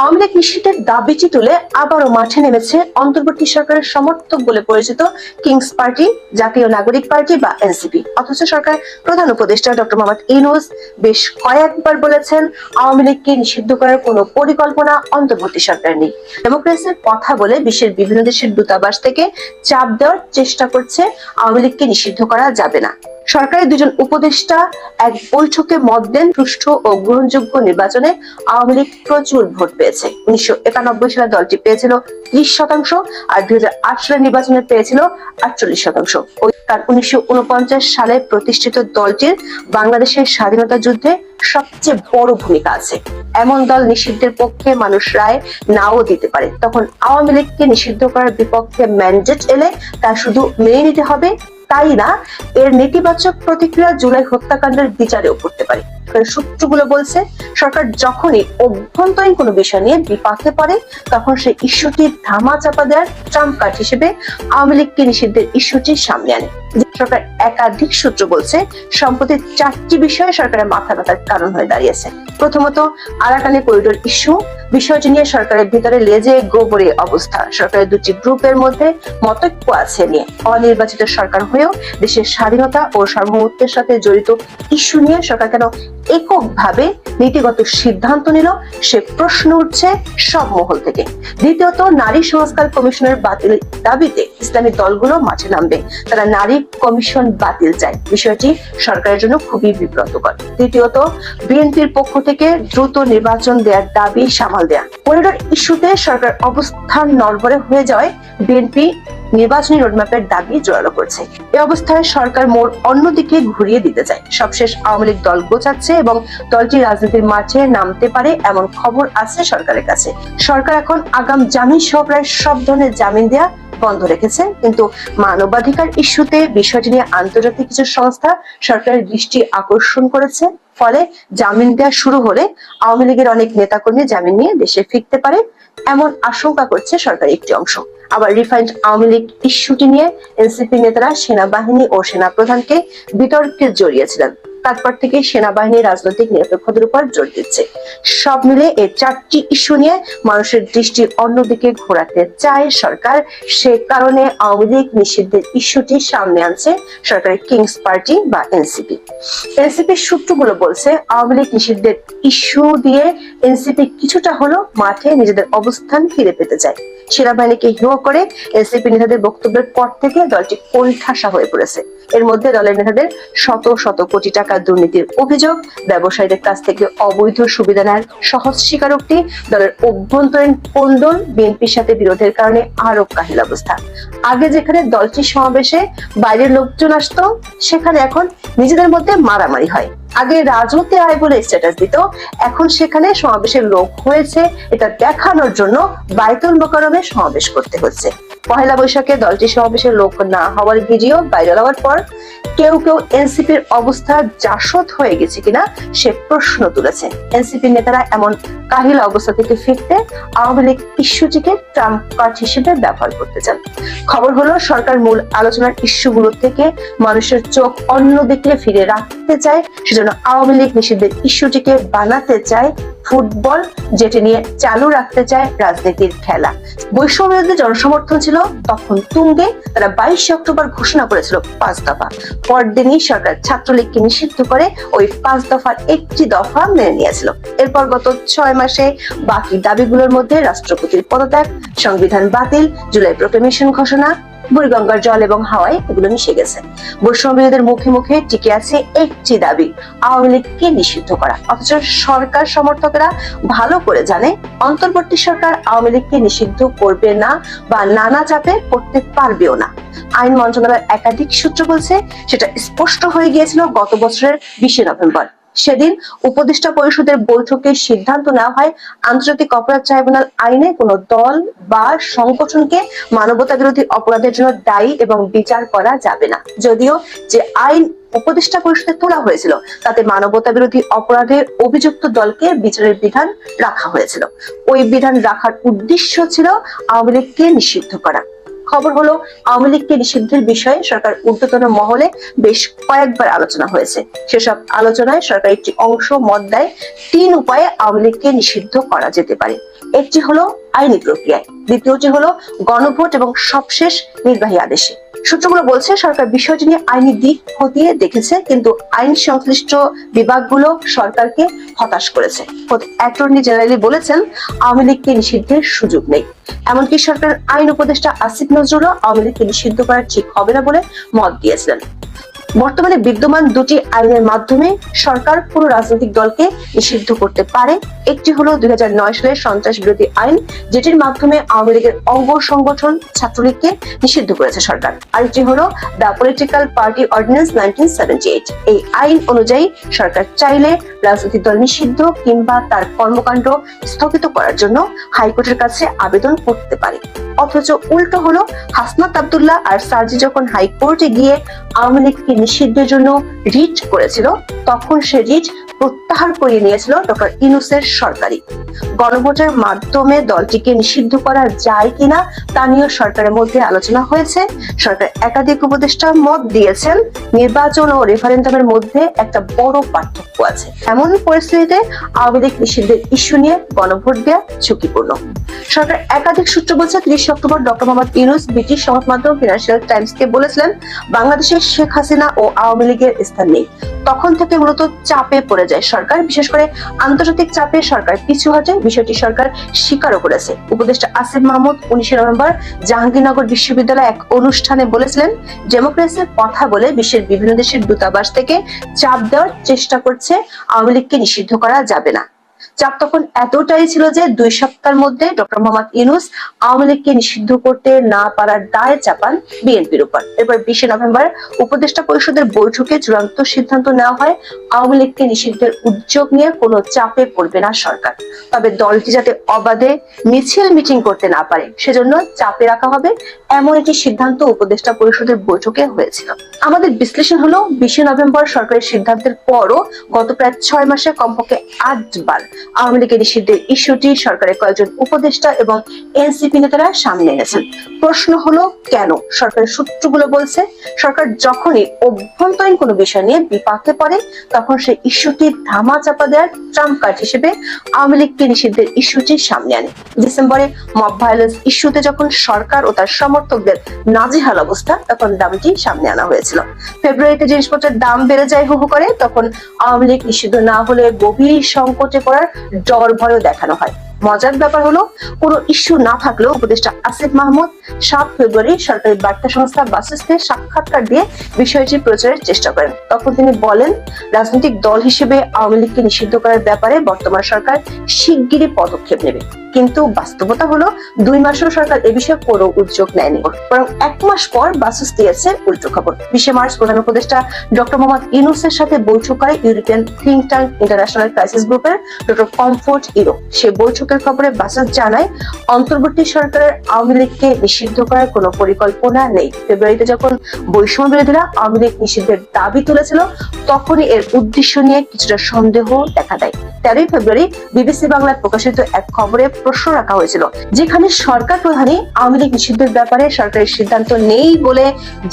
আওয়ামী লীগ দাবিটি তুলে আবারও মাঠে নেমেছে অন্তর্বর্তী সরকারের সমর্থক বলে পরিচিত কিংস পার্টি, জাতীয় নাগরিক পার্টি বা এনসিপি। অথচ সরকার প্রধান উপদেষ্টা ডক্টর মোহাম্মদ ইউনুস বেশ কয়েকবার বলেছেন, আওয়ামী লীগকে নিষিদ্ধ করার কোনো পরিকল্পনা অন্তর্বর্তী সরকার নেই। ডেমোক্রেসির কথা বলে বিশ্বের বিভিন্ন দেশের দূতাবাস থেকে চাপ দেওয়ার চেষ্টা করছে, আওয়ামী লীগকে নিষিদ্ধ করা যাবে না। সরকারের দুজন উপদেষ্টা এক বৈঠকে মত দেন সুষ্ঠু ও গ্রহণযোগ্য নির্বাচনে আওয়ামী লীগ প্রচুর ভোট পেয়েছে। উনিশশো একানব্বই সালে দলটি পেয়েছিল ত্রিশ শতাংশ আর দুই সালের নির্বাচনে পেয়েছিল আটচল্লিশ শতাংশ। উনিশশো সালে প্রতিষ্ঠিত দলটির বাংলাদেশের স্বাধীনতা যুদ্ধে সবচেয়ে বড় ভূমিকা আছে। এমন দল নিষিদ্ধের পক্ষে মানুষ রায় নাও দিতে পারে। তখন আওয়ামী লীগকে নিষিদ্ধ করার বিপক্ষে ম্যান্ডেট এলে তা শুধু মেনে নিতে হবে তাই না? এর নেতিবাচক প্রতিক্রিয়া জুলাই হত্যাকাণ্ডের বিচারেও পড়তে পারে। সূত্রগুলো বলছে, সরকার যখনই অভ্যন্তরীণ কোনো বিষয় নিয়ে বিপাকে পড়ে, তখন সেই ইস্যুটি ধামা চাপা দেওয়ার ট্রাম্প কার্ড হিসেবে আওয়ামী লীগকে নিষিদ্ধের ইস্যুটি সামনে আনে। সরকার একাধিক সূত্র বলছে, সম্প্রতি চারটি বিষয়ে সরকারের মাথা ব্যথার কারণ হয়ে দাঁড়িয়েছে। প্রথমত আরাকানি করিডোর ইস্যু বিষয়টি নিয়ে সরকারের ভিতরে লেজে গোবরে অবস্থা। সরকারের দুটি গ্রুপের মধ্যে মতৈক্য আছে নিয়ে অনির্বাচিত সরকার হয়েও দেশের স্বাধীনতা ও সার্বভৌমত্বের সাথে জড়িত ইস্যু নিয়ে সরকার কেন এককভাবে নীতিগত সিদ্ধান্ত নিল, সে প্রশ্ন উঠছে সব মহল থেকে। দ্বিতীয়ত, নারী সংস্কার কমিশনের বাতিল দাবিতে ইসলামী দলগুলো মাঠে নামবে। তারা নারী কমিশন বাতিল চায়। বিষয়টি সরকারের জন্য খুবই বিব্রতকর। তৃতীয়ত, বিএনপির পক্ষ থেকে দ্রুত নির্বাচন দেওয়ার দাবি সামাল দেয়া। করিডোর ইস্যুতে সরকার অবস্থান নড়বড়ে হয়ে যাওয়ায় বিএনপি নির্বাচনী রোডম্যাপের দাবি জোরালো করছে। এ অবস্থায় সরকার মোড় অন্যদিকে ঘুরিয়ে দিতে চায়। সবশেষ আওয়ামী লীগ দল গোছাচ্ছে এবং দলটি রাজনীতির মাঠে নামতে পারে এমন খবর আছে সরকারের কাছে। সরকার এখন আগাম জামিন সহ প্রায় সব ধরনের জামিন দেয়া বন্ধ রেখেছে। কিন্তু মানবাধিকার ইস্যুতে বিষয়টি নিয়ে আন্তর্জাতিক কিছু সংস্থা সরকারের দৃষ্টি আকর্ষণ করেছে। ফলে জামিন দেওয়া শুরু হলে আওয়ামী লীগের অনেক নেতাকর্মী জামিন নিয়ে দেশে ফিরতে পারে এমন আশঙ্কা করছে সরকারের একটি অংশ। আবার রিফাইন্ড আওয়ামী লীগ ইস্যুটি নিয়ে এনসিপি নেতারা সেনাবাহিনী ও সেনাপ্রধানকে বিতর্কে জড়িয়েছিলেন। তারপর থেকে সেনাবাহিনী রাজনৈতিক নিরপেক্ষতার উপর জোর দিচ্ছে। সব মিলে এই চারটি ইস্যু নিয়ে মানুষের দৃষ্টি অন্যদিকে ঘোরাতে চায় সরকার। সে কারণে আওয়ামী লীগ নিষিদ্ধের ইস্যুটি সামনে আনছে সরকারের কিংস পার্টি বা এনসিপি। এনসিপি সূত্রগুলো বলছে, আওয়ামী লীগ নিষিদ্ধের ইস্যু দিয়ে এনসিপি কিছুটা হলো মাঠে নিজেদের অবস্থান ফিরে পেতে চায়। সেনাবাহিনীকে হিও করে এনসিপি নেতাদের বক্তব্যের পর থেকে দলটি কোণঠাসা হয়ে পড়েছে। এর মধ্যে দলের নেতাদের শত শত কোটি টাকা দুর্নীতির অভিযোগ, ব্যবসায়ীদের কাছ থেকে অবৈধ সুবিধা নেওয়ার সহজ স্বীকারোক্তি, দলের অভ্যন্তরীণ কোন্দল বিএনপির সাথে বিরোধের কারণে আরও কাহিল অবস্থা। আগে যেখানে দলটির সমাবেশে বাইরের লোকজন আসতো, সেখানে এখন নিজেদের মধ্যে মারামারি হয়। আগে রাজনীতি আয় বলে স্ট্যাটাস দিত, এখন সেখানে সমাবেশের লোক হয়েছে, এটা দেখানোর জন্য বাইতুল মোকারমে সমাবেশ করতে হচ্ছে। পহেলা বৈশাখে দলটি সমাবেশের লোক না হওয়ার ভিডিও ভাইরাল হওয়ার পর কেউ কেউ এনসিপির অবস্থা জাসদ হয়ে গেছে কিনা সে প্রশ্ন তুলেছে। এনসিপির নেতারা এমন কাহিল অবস্থা থেকে ফিরতে আওয়ামী লীগ ইস্যুটিকে ট্রাম্প কার্ড হিসেবে ব্যবহার করতে চান। খবর হলো, সরকার মূল আলোচনার ইস্যুগুলো থেকে মানুষের চোখ অন্যদিকে ফিরে রাখতে চায়, সেজন্য আওয়ামী লীগ নিষিদ্ধের ইস্যুটিকে বানাতে চায় ফুটবল, যেটি নিয়ে চালু রাখতে চায় রাজনীতির খেলা। বৈষম্য বিরোধী জনসমর্থন ছিল তখন তুঙ্গে। তারা বাইশে অক্টোবর ঘোষণা করেছিল পাঁচ দফা। পরদিনই সরকার ছাত্রলীগকে নিষিদ্ধ করে ওই পাঁচ দফার একটি দফা মেনে নিয়েছিল। এরপর গত ছয় মাসে বাকি দাবিগুলোর মধ্যে রাষ্ট্রপতির পদত্যাগ, সংবিধান বাতিল, জুলাই প্রোক্লেমেশন ঘোষণা বুড়িগঙ্গার জল এবং হাওয়ায় এগুলো মিশে গেছে। বৈষম্যবিরোধীদের মুখে মুখে টিকে আছে একটি দাবি, আওয়ামী লীগকে নিষিদ্ধ করা। অথচ সরকার সমর্থকেরা ভালো করে জানে, অন্তর্বর্তী সরকার আওয়ামী লীগকে নিষিদ্ধ করবে না বা নানা চাপে করতে পারবেও না। আইন মন্ত্রণালয়ের একাধিক সূত্র বলছে, সেটা স্পষ্ট হয়ে গিয়েছিল গত বছরের বিশে নভেম্বর। সেদিন উপদেষ্টা পরিষদের বৈঠকে সিদ্ধান্ত নেওয়া হয়, আন্তর্জাতিক অপরাধ ট্রাইব্যুনাল আইনে কোনো দল বা সংগঠনকে মানবতা বিরোধী অপরাধের জন্য দায়ী এবং বিচার করা যাবে না। যদিও যে আইন উপদেষ্টা পরিষদে তোলা হয়েছিল, তাতে মানবতা বিরোধী অপরাধে অভিযুক্ত দলকে বিচারের বিধান রাখা হয়েছিল। ওই বিধান রাখার উদ্দেশ্য ছিল আওয়ামী লীগকে নিষিদ্ধ করা। খবর হলো, আওয়ামী লীগকে নিষিদ্ধের বিষয়ে সরকার ঊর্ধ্বতন মহলে বেশ কয়েকবার আলোচনা হয়েছে। সেসব আলোচনায় সরকার একটি অংশ মত দেয়, তিন উপায়ে আওয়ামী লীগকে নিষিদ্ধ করা যেতে পারে। একটি হলো আইনি প্রক্রিয়ায় দ্বিতীয়টি হলো গণভোট এবং সবশেষ নির্বাহী আদেশে। সূত্রগুলো বলছে, সরকার বিষয়টি নিয়ে আইনি দিক খতিয়ে দেখেছে, কিন্তু আইন সংশ্লিষ্ট বিভাগগুলো সরকারকে হতাশ করেছে। অ্যাটর্নি জেনারেলি বলেছেন, আওয়ামী লীগকে নিষিদ্ধের সুযোগ নেই। এমনকি সরকার আইন উপদেষ্টা আসিফ নজরুলও আওয়ামী লীগকে নিষিদ্ধ করা ঠিক হবে না বলে মত দিয়েছিলেন। বর্তমানে বিদ্যমান দুটি আইনের মাধ্যমে সরকার কোন রাজনৈতিক দলকে নিষিদ্ধ করতে পারে। একটি হলো দুই সালের সন্ত্রাস বিরোধী আইন, যেটির মাধ্যমে আওয়ামী লীগের অঙ্গ সংগঠন ছাত্রলীগকে নিষিদ্ধ করেছে সরকার। আরেকটি হলো the political party ordinance nineteen এই আইন অনুযায়ী সরকার চাইলে রাজনৈতিক দল নিষিদ্ধ কিংবা তার কর্মকাণ্ড স্থগিত করার জন্য হাইকোর্টের কাছে আবেদন করতে পারে। অথচ উল্টো হলো হাসনাত আবদুল্লাহ আর সার্জি যখন হাইকোর্টে গিয়ে আওয়ামী লীগকে নিষিদ্ধের জন্য রিচ করেছিল তখন সে রিট প্রত্যাহার করিয়ে নিয়েছিল ডক্টর ইনুসের সরকারি গণভোটের মাধ্যমে দলটিকে নিষিদ্ধ করা যায় কিনা তা নিয়ে সরকারের মধ্যে আলোচনা হয়েছে। সরকার একাধিক উপদেষ্টা মত দিয়েছেন, নির্বাচন ও রেফারেন্ডামের মধ্যে একটা বড় পার্থক্য আছে। এমন পরিস্থিতিতে আওয়ামী লীগ নিষিদ্ধের ইস্যু নিয়ে গণভোট দেওয়া ঝুঁকিপূর্ণ। সরকার একাধিক সূত্র বলছে, ত্রিশ October doctor Mohammad Yunus British সংবাদ মাধ্যম ফিনান্সিয়াল টাইমস কে বলেছিলেন বাংলাদেশের শেখ হাসিনা ও আওয়ামী লীগের স্থান নেই। তখন থেকে মূলত চাপে পড়ে যায় সরকার, বিশেষ করে আন্তর্জাতিক চাপে সরকার পিছু হটে। বিষয়টি সরকার স্বীকারও করেছে। উপদেষ্টা আসিফ মাহমুদ উনিশে নভেম্বর জাহাঙ্গীরনগর বিশ্ববিদ্যালয়ে এক অনুষ্ঠানে বলেছিলেন ডেমোক্রেসির কথা বলে বিশ্বের বিভিন্ন দেশের দূতাবাস থেকে চাপ দেওয়ার চেষ্টা করছে। আওয়ামী লীগকে নিষিদ্ধ করা যাবে না। চাপ তখন এতটাই ছিল যে দুই সপ্তাহের মধ্যে ডক্টর মোহাম্মদ ইউনুস আওয়ামী লীগকে নিষিদ্ধ করতে না পারার দায় চাপান বিএনপির উপর। এরপর বিশে নভেম্বর উপদেষ্টা পরিষদের বৈঠকে চূড়ান্ত সিদ্ধান্ত নেওয়া হয়, আওয়ামী লীগকে নিষিদ্ধের উদ্যোগ নিয়ে কোনো চাপে পড়বে না সরকার। তবে দলটি যাতে অবাধে মিছিল মিটিং করতে না পারে, সেজন্য চাপে রাখা হবে এমন একটি সিদ্ধান্ত উপদেষ্টা পরিষদের বৈঠকে হয়েছিল। আমাদের বিশ্লেষণ হলো, বিশে নভেম্বর সরকারের সিদ্ধান্তের পরও গত প্রায় ছয় মাসে কমপক্ষে আটবার আওয়ামী লীগের নিষিদ্ধের ইস্যুটি সরকারের কয়েকজন উপদেষ্টা এবং এনসিপি নেতারা সামনে এনেছেন। প্রশ্ন হলো, কেন? সরকারের সূত্রগুলো বলছে, সরকার যখনই অভ্যন্তরীণ কোনো বিষয় নিয়ে বিপাকে পড়ে, তখন সেই ইস্যুটি ধামা চাপা দেওয়ার ট্রাম্প কার্ড হিসেবে আওয়ামী লীগকে নিষিদ্ধের ইস্যুটি সামনে আনে। ডিসেম্বরে মব ভায়োলেন্স ইস্যুতে যখন সরকার ও তার সমর্থকদের নাজিহাল অবস্থা, তখন দাবিটি সামনে আনা হয়েছিল। ফেব্রুয়ারিতে জিনিসপত্রের দাম বেড়ে যায় হু হু করে, তখন আওয়ামী লীগ নিষিদ্ধ না হলে গভীর সংকটে পড়ার ডর ভয়ও দেখানো হয়। মজার ব্যাপার হলো, কোনো ইস্যু না থাকলেও উপদেষ্টা আসিফ মাহমুদ সাত ফেব্রুয়ারি সরকারি বার্তা সংস্থা বাসেসকে সাক্ষাৎকার দিয়ে বিষয়টি প্রচারের চেষ্টা করেন। তখন তিনি বলেন, রাজনৈতিক দল হিসেবে আওয়ামী লীগকে নিষিদ্ধ করার ব্যাপারে বর্তমান সরকার শিগগিরই পদক্ষেপ নেবে। কিন্তু বাস্তবতা হলো, দুই মাসেও সরকার এ বিষয়ে কোনো উদ্যোগ নেয়নি। বরং এক মাস পর বাসুস দিয়েছে উল্টো খবর। বিশে মার্চ প্রধান উপদেষ্টা ডক্টর মোহাম্মদ ইউনুসের সাথে বৈঠক করে European think tank international crisis গ্রুপের ডক্টর কমফোর্ট ইউরো সে বৈঠকের খবরে বাসুস জানায়, অন্তর্বর্তী সরকারের আওয়ামী লীগকে নিষিদ্ধ করার কোনো পরিকল্পনা নেই। ফেব্রুয়ারিতে যখন বৈষম্য বিরোধীরা আওয়ামী লীগ নিষিদ্ধের দাবি তুলেছিল, তখনই এর উদ্দেশ্য নিয়ে কিছুটা সন্দেহ দেখা দেয়। তেরোই ফেব্রুয়ারি বিবিসি বাংলায় প্রকাশিত এক খবরে প্রশ্ন রাখা হয়েছিল, যেখানে সরকার প্রধানই আওয়ামী লীগ নিষিদ্ধের ব্যাপারে সরকারের সিদ্ধান্ত নেই বলে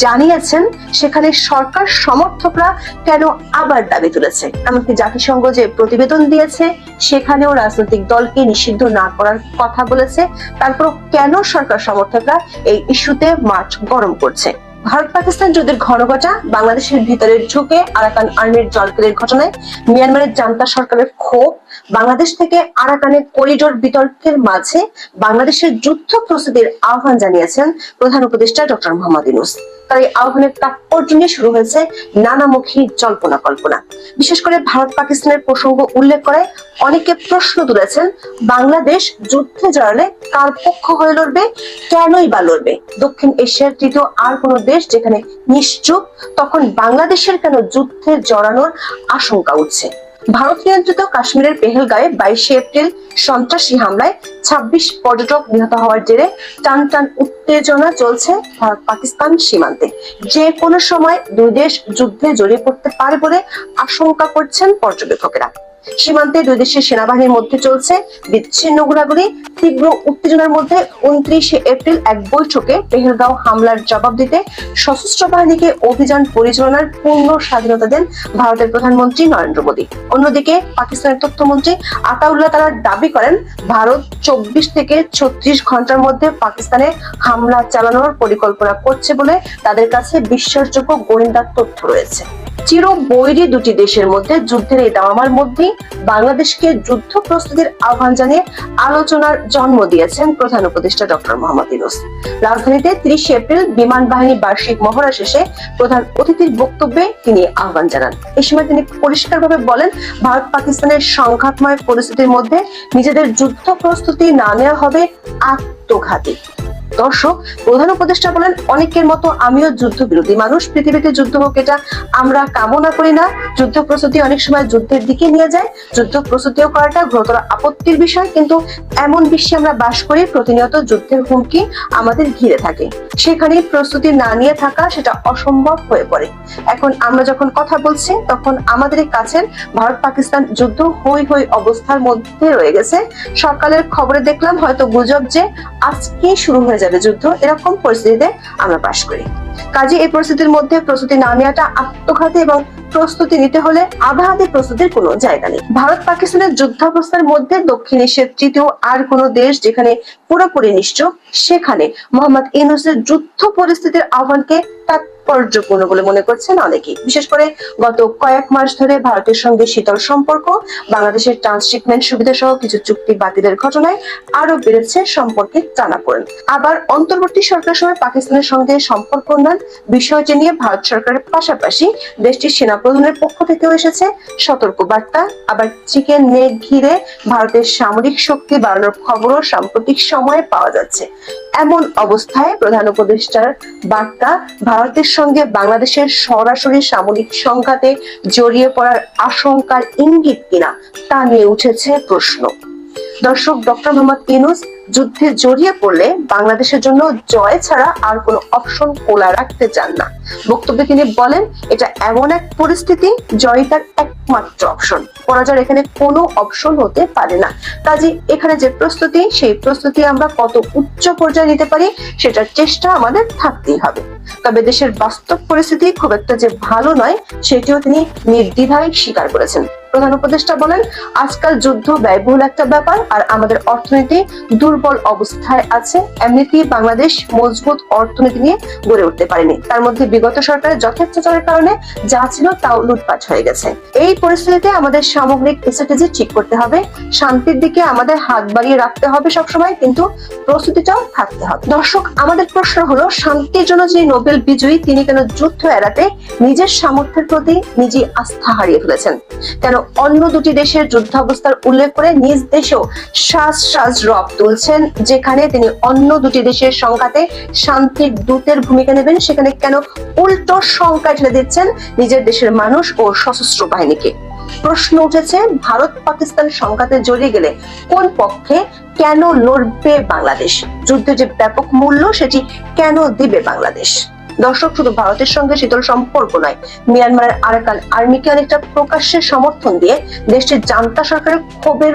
জানিয়েছেন, সেখানে সরকার সমর্থকরা কেন আবার দাবি তুলেছে? এমনকি জাতিসংঘ যে প্রতিবেদন দিয়েছে সেখানেও রাজনৈতিক দলকে নিষিদ্ধ না করার কথা বলেছে। তারপর কেন সরকার সমর্থকরা এই ইস্যুতে মাঠ গরম করছে? ভারত পাকিস্তান যুদ্ধের ঘনঘটা বাংলাদেশের ভিতরে ঢুকে আরাকান আর্মির জলকেলের ঘটনায় মিয়ানমারের জান্তা সরকারের ক্ষোভ বাংলাদেশ থেকে আরাকানের করিডোর বিতর্কের মাঝে বাংলাদেশের যুদ্ধ প্রস্তুতির আহ্বান জানিয়েছেন প্রধান উপদেষ্টা ডক্টর মোহাম্মদ ইউনুস। তার এই আহ্বানের তাৎপর্য নিয়ে শুরু হয়েছে নানামুখী জল্পনা কল্পনা। বিশেষ করে ভারত পাকিস্তানের প্রসঙ্গ উল্লেখ করে অনেকে প্রশ্ন তুলেছেন, বাংলাদেশ যুদ্ধে জড়ালে কার পক্ষ হয়ে লড়বে, কেনই বা লড়বে? দক্ষিণ এশিয়ার তৃতীয় আর কোনো দেশ যেখানে নিশ্চুপ, তখন বাংলাদেশের কেন যুদ্ধে জড়ানোর আশঙ্কা উঠছে? ভারত নিয়ন্ত্রিত কাশ্মীরের পেহেলগাঁয়ে বাইশে এপ্রিল সন্ত্রাসী হামলায় ২৬ পর্যটক নিহত হওয়ার জেরে টান টান উত্তেজনা চলছে ভারত পাকিস্তান সীমান্তে। যে কোনো সময় দুই দেশ যুদ্ধে জড়িয়ে পড়তে পারে বলে আশঙ্কা করছেন পর্যবেক্ষকেরা। সীমান্তে দুই দেশের সেনাবাহিনীর মধ্যে চলছে বিচ্ছিন্ন গোলাগুলি তীব্র উত্তেজনার মধ্যে উনত্রিশে এপ্রিল এক বৈঠকে পেহেলগাঁও হামলার জবাব দিতে সশস্ত্র বাহিনীকে অভিযান পরিচালনার পূর্ণ স্বাধীনতা দেন ভারতের প্রধানমন্ত্রী নরেন্দ্র মোদী। অন্যদিকে পাকিস্তানের তথ্যমন্ত্রী আতাউল্লাহ তারা দাবি করেন, ভারত চব্বিশ থেকে ছত্রিশ ঘণ্টার মধ্যে পাকিস্তানে হামলা চালানোর পরিকল্পনা করছে বলে তাদের কাছে বিশ্বাসযোগ্য গোয়েন্দা তথ্য রয়েছে। চির বৈরী দুটি দেশের মধ্যে যুদ্ধের এই দামামার মধ্যেই বাংলাদেশকে যুদ্ধ প্রস্তুতির আহ্বান জানিয়ে আলোচনার জন্ম দিয়েছেন প্রধান উপদেষ্টা ডক্টর মোহাম্মদ ইউনুস। রাজধানীতে তিরিশে এপ্রিল বিমান বাহিনী বার্ষিক মহড়া শেষে প্রধান অতিথির বক্তব্যে তিনি আহ্বান জানান। এই সময় তিনি পরিষ্কারভাবে বলেন, ভারত পাকিস্তানের সংঘাতময় পরিস্থিতির মধ্যে নিজেদের যুদ্ধ প্রস্তুতি না নেওয়া হবে আত্মঘাতী। দর্শক, প্রধান উপদেষ্টা বলেন, অনেকের মতো আমিও যুদ্ধ বিরোধী মানুষ পৃথিবীতে যুদ্ধ হোক, এটা আমরা কামনা করি না। যুদ্ধ প্রস্তুতি অনেক সময় যুদ্ধের দিকে নিয়ে যায়। যুদ্ধ প্রস্তুতিও করাটা গুরুতর আপত্তির বিষয়, কিন্তু এমন বিশ্বে আমরা বাস করি, প্রতিনিয়ত যুদ্ধের হুমকি আমাদের ঘিরে থাকে। সেখানে প্রস্তুতি না নিয়ে থাকা সেটা অসম্ভব হয়ে পড়ে। এখন আমরা যখন কথা বলছি, তখন আমাদের কাছের ভারত পাকিস্তান যুদ্ধ হই হই অবস্থার মধ্যে রয়ে গেছে। সকালের খবরে দেখলাম হয়তো গুজব যে আজকে শুরু হয়ে যাবে যুদ্ধ, এরকম পরিস্থিতিতে আমরা বাস করি। কাজে এই পরিস্থিতির মধ্যে প্রস্তুতি না নেওয়াটা আত্মঘাতী এবং প্রস্তুতি নিতে হলে আধা আধি প্রস্তুতির কোনো জায়গা নেই। ভারত পাকিস্তানের যুদ্ধাবস্থার মধ্যে দক্ষিণ এশিয়ার তৃতীয় আর কোন দেশ যেখানে পুরোপুরি নিশ্চয়, সেখানে মোহাম্মদ ইউনুসের যুদ্ধ পরিস্থিতির আহ্বানকে তাৎপর্যপূর্ণ বলে মনে করছেন অনেকেই বিশেষ করে গত কয়েক মাস ধরে ভারতের সঙ্গে শীতল সম্পর্ক, বাংলাদেশের ট্রান্সশিপমেন্ট সুবিধা সহ কিছু চুক্তি বাতিলের ঘটনায় আরও বেড়েছে সম্পর্কে টানাপোড়েন। আবার অন্তর্বর্তী সরকার সময় পাকিস্তানের সঙ্গে সম্পর্ক উন্নয়ন বিষয়টি নিয়ে ভারত সরকারের পাশাপাশি দেশটির সেনাপ্রধানের পক্ষ থেকেও এসেছে সতর্ক বার্তা আবার চিকেন নেক ঘিরে ভারতের সামরিক শক্তি বাড়ানোর খবরও সাম্প্রতিক সময়ে পাওয়া যাচ্ছে। এমন অবস্থায় প্রধান উপদেষ্টার বার্তা ভারতের সঙ্গে বাংলাদেশের সরাসরি সামরিক সংঘাতে জড়িয়ে পড়ার আশঙ্কার ইঙ্গিত কিনা তা নিয়ে উঠেছে প্রশ্ন। দর্শক, ডক্টর মোহাম্মদ ইউনুস যুদ্ধে জড়িয়ে পড়লে বাংলাদেশের জন্য জয় ছাড়া আর কোনো অপশন খোলা রাখতে চান না। বক্তব্যে তিনি বলেন, এটা এমন এক পরিস্থিতি জয় তার একমাত্র অপশন। পরাজয়ের এখানে কোনো অপশন হতে পারে না। কাজে এখানে যে প্রস্তুতি, সেই প্রস্তুতি আমরা কত উচ্চ পর্যায়ে নিতে পারি সেটার চেষ্টা আমাদের থাকতেই হবে। তবে দেশের বাস্তব পরিস্থিতি খুব একটা যে ভালো নয়, সেটিও তিনি নির্দ্বিধায় স্বীকার করেছেন। প্রধান উপদেষ্টা বলেন, আজকাল যুদ্ধ ব্যয়বহুল একটা ব্যাপার আর আমাদের অর্থনীতি দুর্বল অবস্থায় আছে। এমনিতেই বাংলাদেশ মজবুত অর্থনীতি নিয়ে গড়ে উঠতে পারেনি। তার মধ্যে বিগত সরকারের যথেচ্ছাচারের কারণে যা ছিল তাও লুটপাট হয়ে গেছে। এই পরিস্থিতিতে আমাদের সামগ্রিক স্ট্র্যাটেজি ঠিক করতে হবে। শান্তির দিকে আমাদের হাত বাড়িয়ে রাখতে হবে সবসময়, কিন্তু প্রস্তুতিটাও থাকতে হবে। দর্শক, আমাদের প্রশ্ন হলো, শান্তির জন্য যে নোবেল বিজয়ী, তিনি কেন যুদ্ধ এড়াতে নিজের সামর্থ্যের প্রতি নিজে আস্থা হারিয়ে ফেলেছেন? কেন অন্য দুটি দেশের যুদ্ধাবস্থার উল্লেখ করে নিজ দেশেও শ্বাস শ্বাস রব তুলছেন, যেখানে তিনি অন্য দুটি দেশের সংঘাতে শান্তির দূতের ভূমিকা নেবেন, সেখানে কেন উল্টো সংখ্যা ঠেলে দিচ্ছেন নিজের দেশের মানুষ ও সশস্ত্র বাহিনীকে? প্রশ্ন উঠেছে, ভারত পাকিস্তান সংঘাতে জড়িয়ে গেলে কোন পক্ষে কেন লড়বে বাংলাদেশ? যুদ্ধের যে ব্যাপক মূল্য, সেটি কেন দিবে বাংলাদেশ? দর্শক, শুধু ভারতের সঙ্গে শীতল সম্পর্ক নয়, মিয়ানমারের আরাকান আর্মিকে অনেকটা প্রকাশ্যে সমর্থন দিয়ে দেশটির জান্তা সরকারের ক্ষোভের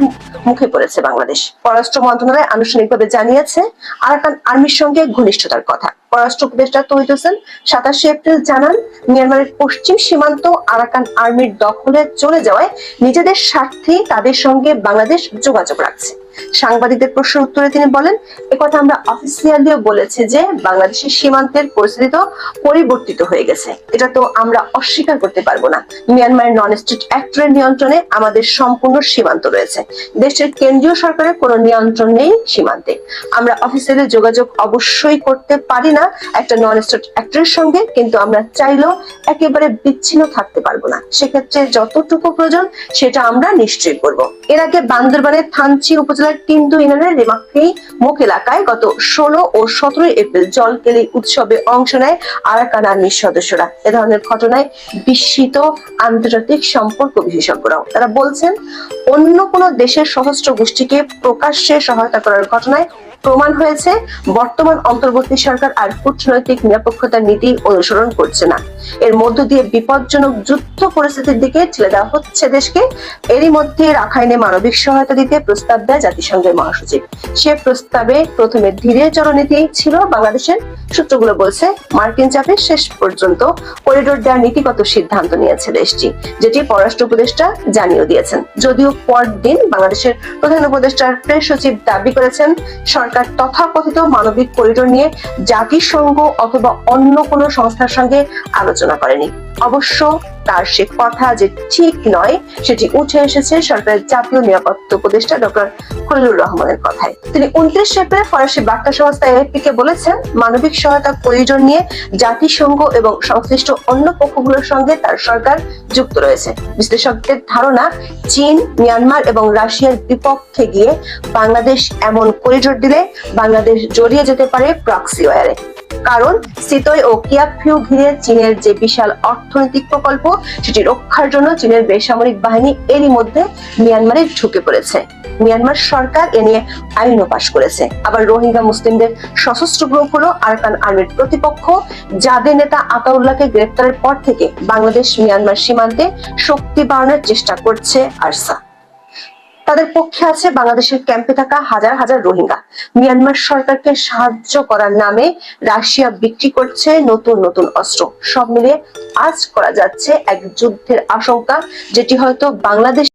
মুখে পড়েছে বাংলাদেশ। পররাষ্ট্র মন্ত্রণালয় আনুষ্ঠানিকভাবে জানিয়েছে, আরাকান আর্মির সঙ্গে ঘনিষ্ঠতার কথা। পররাষ্ট্র উপদেষ্টা তহিদ হোসেন সাতাশে এপ্রিল জানান, মিয়ানমারের পশ্চিম সীমান্ত আরাকান আর্মির দখলে চলে যাওয়ায় নিজেদের স্বার্থে তাদের সঙ্গে বাংলাদেশ যোগাযোগ রাখছে। সাংবাদিকদের প্রশ্নের উত্তরে তিনি বলেন, একথা আমরা অফিসিয়ালিও বলেছে যে বাংলাদেশের সীমান্তের পরিস্থিতি তো পরিবর্তিত হয়ে গেছে। এটা তো আমরা অস্বীকার করতে পারব না। মিয়ানমারের নন স্টেট অ্যাক্টরের নিয়ন্ত্রণে আমাদের সম্পূর্ণ সীমান্ত রয়েছে। দেশের কেন্দ্রীয় সরকারের কোনো নিয়ন্ত্রণ নেই সীমান্তে। আমরা অফিসিয়ালি যোগাযোগ অবশ্যই করতে পারি না একটা নন স্টেট অ্যাক্টরের সঙ্গে, কিন্তু আমরা চাইলেও একেবারে বিচ্ছিন্ন থাকতে পারব না। সেক্ষেত্রে যতটুকু প্রয়োজন সেটা আমরা নিশ্চয়ই করব। এর আগে বান্দরবানের থানচি উপজেলার টিন্দু ইউনিয়নের রেমাক্রি মুখ এলাকায় গত ষোলো ও সতেরোই এপ্রিল জলকেলি উৎসবে অংশ নেয় আরাকান আর্মির সদস্যরা। এ ধরনের ঘটনায় বিস্মিত আন্তর্জাতিক সম্পর্ক বিশেষজ্ঞরাও। তারা বলছেন, অন্য কোনো দেশের সশস্ত্র গোষ্ঠীকে প্রকাশ্যে সহায়তা করার ঘটনায় প্রমাণ হয়েছে, বর্তমান অন্তর্বর্তী সরকার আর কূটনৈতিক নিরপেক্ষতার নীতি অনুসরণ করছে না। এর মধ্য দিয়ে বিপজ্জনক যুদ্ধ পরিস্থিতির দিকে ঠেলে দেওয়া হচ্ছে দেশকে। এরই মধ্যে রাখাইনে মানবিক সহায়তা দিতে প্রস্তাব দেয় জাতিসংঘের মহাসচিব। সে প্রস্তাবে প্রথমে ধীরে চরণীতি ছিল বাংলাদেশের। সূত্রগুলো বলছে, মার্কিন চাপে শেষ পর্যন্ত করিডোর দেওয়ার নীতিগত সিদ্ধান্ত নিয়েছে দেশটি, যেটি পররাষ্ট্র উপদেষ্টা জানিয়ে দিয়েছেন। যদিও পরদিন বাংলাদেশের প্রধান উপদেষ্টার প্রেস সচিব দাবি করেছেন সরকার তথাকথিত মানবিক করিডোর নিয়ে জাতিসংঘ অথবা অন্য কোনো সংস্থার সঙ্গে আলোচনা করেনি। অবশ্য তার সে কথা যে ঠিক নয়, সেটি উঠে এসেছে সরকারের জাতীয় নিরাপত্তা উপদেষ্টা ডক্টর খলিলুর রহমানের কথায়। তিনি উনত্রিশ এপ্রিল ফরাসি বার্তা সংস্থা এএফপি কে বলেছেন, মানবিক সহায়তা করিডোর নিয়ে জাতিসংঘ এবং সংশ্লিষ্ট অন্য পক্ষগুলোর সঙ্গে তার সরকার যুক্ত রয়েছে। বিশ্লেষকদের ধারণা, চীন, মিয়ানমার এবং রাশিয়ার বিপক্ষে গিয়ে বাংলাদেশ এমন করিডোর দিলে বাংলাদেশ জড়িয়ে যেতে পারে প্রক্সি ওয়ারে। কারণ সিতই ও কিয়াকফিউ ঘিরে চীনের যে বিশাল অর্থনৈতিক প্রকল্প, সেটি রক্ষার জন্য চীনের বেসামরিক বাহিনী এরই মধ্যে মিয়ানমারে ঢুকে পড়েছে। মিয়ানমার সরকার এ নিয়ে আইনও পাশ করেছে। আবার রোহিঙ্গা মুসলিমদের সশস্ত্র গ্রুপ হলো আরকান আর্মির প্রতিপক্ষ যাদের নেতা আতাউল্লাহকে গ্রেপ্তারের পর থেকে বাংলাদেশ মিয়ানমার সীমান্তে শক্তি বাড়ানোর চেষ্টা করছে আরসা। তাদের পক্ষে আছে বাংলাদেশের ক্যাম্পে থাকা হাজার হাজার রোহিঙ্গা। মিয়ানমার সরকারকে সাহায্য করার নামে রাশিয়া বিক্রি করছে নতুন নতুন অস্ত্র। সব মিলিয়ে আজ করা যাচ্ছে এক যুদ্ধের আশঙ্কা, যেটি হয়তো বাংলাদেশ